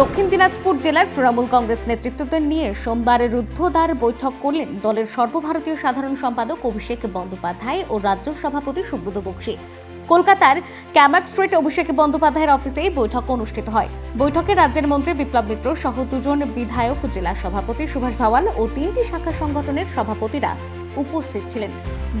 দক্ষিণ দিনাজপুর জেলার তৃণমূল কংগ্রেস নেতৃত্বদের নিয়ে সোমবার রুদ্ধদ্বার বৈঠক করলেন দলের সর্বভারতীয় সাধারণ সম্পাদক অভিষেক বন্দ্যোপাধ্যায় ও রাজ্য সভাপতি সুব্রত বক্সী। কলকাতার ক্যামাক স্ট্রিট অভিষেক বন্দ্যোপাধ্যায়ের অফিসে বৈঠক অনুষ্ঠিত হয়। বৈঠকে রাজ্যের মন্ত্রী বিপ্লব মিত্র সহ দুজন বিধায়ক, জেলা সভাপতি সুভাষ ভাওয়াল ও তিনটি শাখা সংগঠনের সভাপতিরা উপস্থিত ছিলেন।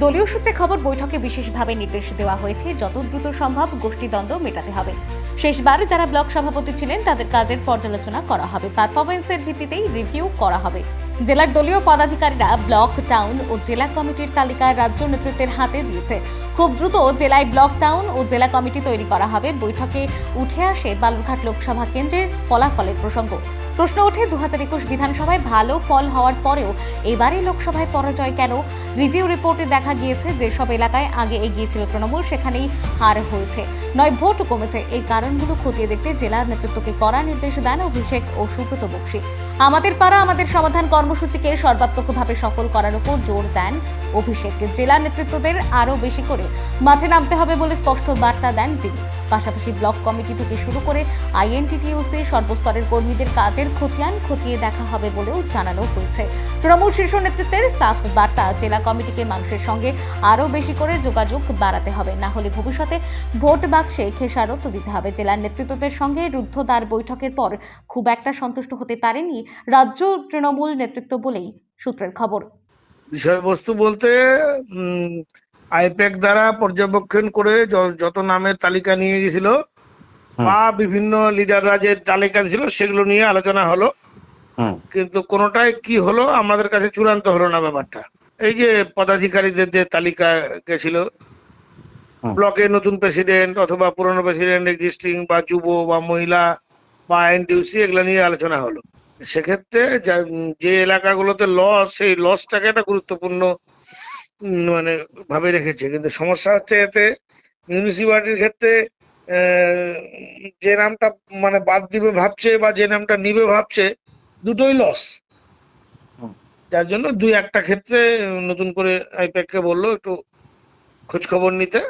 দলীয় সূত্রে খবর, বৈঠকে বিশেষভাবে নির্দেশ দেওয়া হয়েছে, যত দ্রুত সম্ভব গোষ্ঠীদ্বন্দ্ব মেটাতে হবে। শেষবার যারা ব্লক সভাপতি ছিলেন, তাদের কাজের পর্যালোচনা করা হবে। পারফরমেন্সের ভিত্তিতেই রিভিউ করা হবে। জেলার দলীয় পদাধিকারীরা ব্লক টাউন ও জেলা কমিটির তালিকা রাজ্য নেতৃত্বের হাতে দিয়েছে। খুব দ্রুত জেলায় ব্লক টাউন ও জেলা কমিটি তৈরি করা হবে। বৈঠকে উঠে আসে বালুরঘাট লোকসভা কেন্দ্রের ফলাফলের প্রসঙ্গ। প্রশ্ন ওঠে দু হাজার একুশ বিধানসভায় ভালো ফল হওয়ার পরেও এবারে লোকসভায় পরাজয় কেন? রিভিউ রিপোর্টে দেখা গিয়েছে যেসব এলাকায় আগে এগিয়েছিল তৃণমূল, সেখানেই হার হয়েছে। নয় ভোট কমেছে। এই কারণগুলো খতিয়ে দেখতে জেলা নেতৃত্বকে করা নির্দেশ দেন অভিষেক ও সুব্রত বক্সী। আমাদের পাড়া, আমাদের সমাধান কর্মসূচিকে সর্বাত্মকভাবে সফল করার উপর জোর দেন অভিষেক। জেলা নেতৃত্বদের আরও বেশি করে মাঠে নামতে হবে বলে স্পষ্ট বার্তা দেন তিনি। পাশাপাশি ব্লক কমিটি থেকে শুরু করে আইএনটিটিউসি সর্বস্তরের কর্মীদের কাজের খতিয়ান খতিয়ে দেখা হবে বলেও জানানো হয়েছে। তৃণমূল শীর্ষ নেতৃত্বের সাফ বার্তা, জেলা কমিটিকে মানুষের সঙ্গে আরও বেশি করে যোগাযোগ বাড়াতে হবে। না হলে ভবিষ্যতে ভোট বাক্সে খেসারত দিতে হবে। জেলার নেতৃত্বদের সঙ্গে রুদ্ধদ্বার বৈঠকের পর খুব একটা সন্তুষ্ট হতে পারেনি রাজ্য তৃণমূল নেতৃত্ব বলেই সূত্রের খবর। বিষয়বস্তু বলতে আইপ্যাক দ্বারা পর্যবেক্ষণ করে যত নামের তালিকা নিয়ে গেছিল বা বিভিন্ন লিডাররা যে তালিকা ছিল সেগুলো নিয়ে আলোচনা হলো। কিন্তু কোনোটাই কি হলো আমাদের কাছে চূড়ান্ত হলো না ব্যাপারটা। এই যে পদাধিকারীদের যে তালিকা গেছিল। ব্লকের নতুন প্রেসিডেন্ট অথবা পুরনো প্রেসিডেন্ট এক্সিস্টিং বা যুব বা মহিলা বা এনটিউসি এগুলো নিয়ে আলোচনা হলো। সেক্ষেত্রে যে এলাকাগুলোতে লস সেই লসটাকে একটা গুরুত্বপূর্ণ মানে ভাবে রেখেছে। কিন্তু সমস্যা হচ্ছে এতে মিউনিসিপালিটির ক্ষেত্রে যে নামটা মানে বাদ দিবে ভাবছে বা যে নামটা নিবে ভাবছে দুটোই লস যার জন্য দুই একটা ক্ষেত্রে নতুন করে আইপ্যাককে বলল একটু খোঁজ খবর নিতে।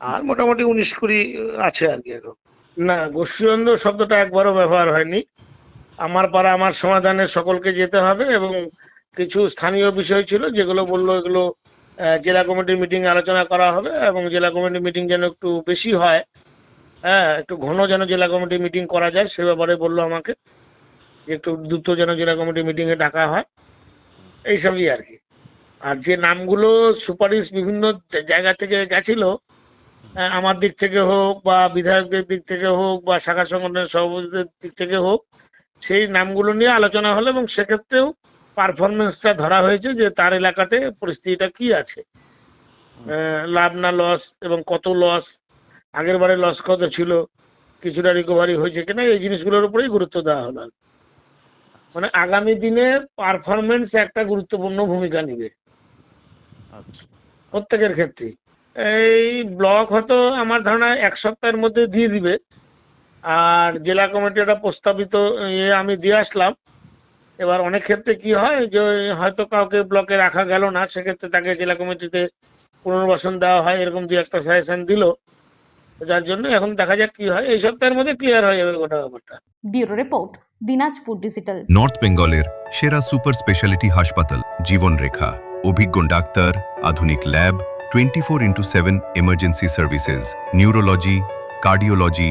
আর মোটামুটি উনিশ কুড়ি আছে আর কি এখন। না গোষ্ঠীদ্বন্দ্ব শব্দটা একবারও ব্যবহার হয়নি। আমার পাড়া, আমার সমাধানে সকলকে যেতে হবে এবং কিছু স্থানীয় বিষয় ছিল যেগুলো বলল এগুলো জেলা কমিটির মিটিং আলোচনা করা হবে এবং জেলা কমিটির মিটিং যেন একটু বেশি হয় হ্যাঁ একটু ঘন যেন জেলা কমিটি মিটিং করা যায় সে ব্যাপারে বলল আমাকে যে একটু দ্রুত যেন জেলা কমিটি মিটিং এ ডাকা হয় এইসবই আর কি। আর যে নামগুলো সুপারিশ বিভিন্ন জায়গা থেকে গেছিল আমার দিক থেকে হোক বা বিধায়কদের দিক থেকে হোক বা শাখা সংগঠনের সভাপতিদের দিক থেকে হোক সেই নামগুলো নিয়ে আলোচনা হলো এবং সেক্ষেত্রেও পারফরমেন্সটা ধরা হয়েছে যে তার এলাকাতে পরিস্থিতিটা কি আছে। লাভ না লস এবং কত লস আগের বারে লস কত ছিল? কিছুটা রিকভারি হয়েছে কিনা? এই জিনিসগুলোর উপরেই গুরুত্ব দেওয়া হলো আর মানে আগামী দিনে পারফরমেন্স একটা গুরুত্বপূর্ণ ভূমিকা নিবে। আচ্ছা। প্রত্যেকের ক্ষেত্রে এই ব্লক হয়তো আমার ধারণা এক সপ্তাহের মধ্যে দিয়ে দিবে। আর জেলা কমিটি একটা প্রস্তাবিত ইয়ে আমি দিয়ে আসলাম। এবার অনেক ক্ষেত্রে কি হয় যে হয়তো কাউকে ব্লকে রাখা গেল না সেক্ষেত্রে তাকে জেলা কমিটিতে পুনর্বাসন দেওয়া হয় এরকম দু একটা সাজেশন দিল। যার জন্য এখন দেখা যাক কি হয়। এই সপ্তাহের মধ্যে ক্লিয়ার হয়ে যাবে গোটা ব্যাপারটা। Bureau report Dinajpur digital north বেঙ্গলের সেরা সুপার স্পেশালিটি হাসপাতাল জীবনরেখা। অভিজ্ঞ ডাক্তার আধুনিক lab twenty four into seven emergency services neurology cardiology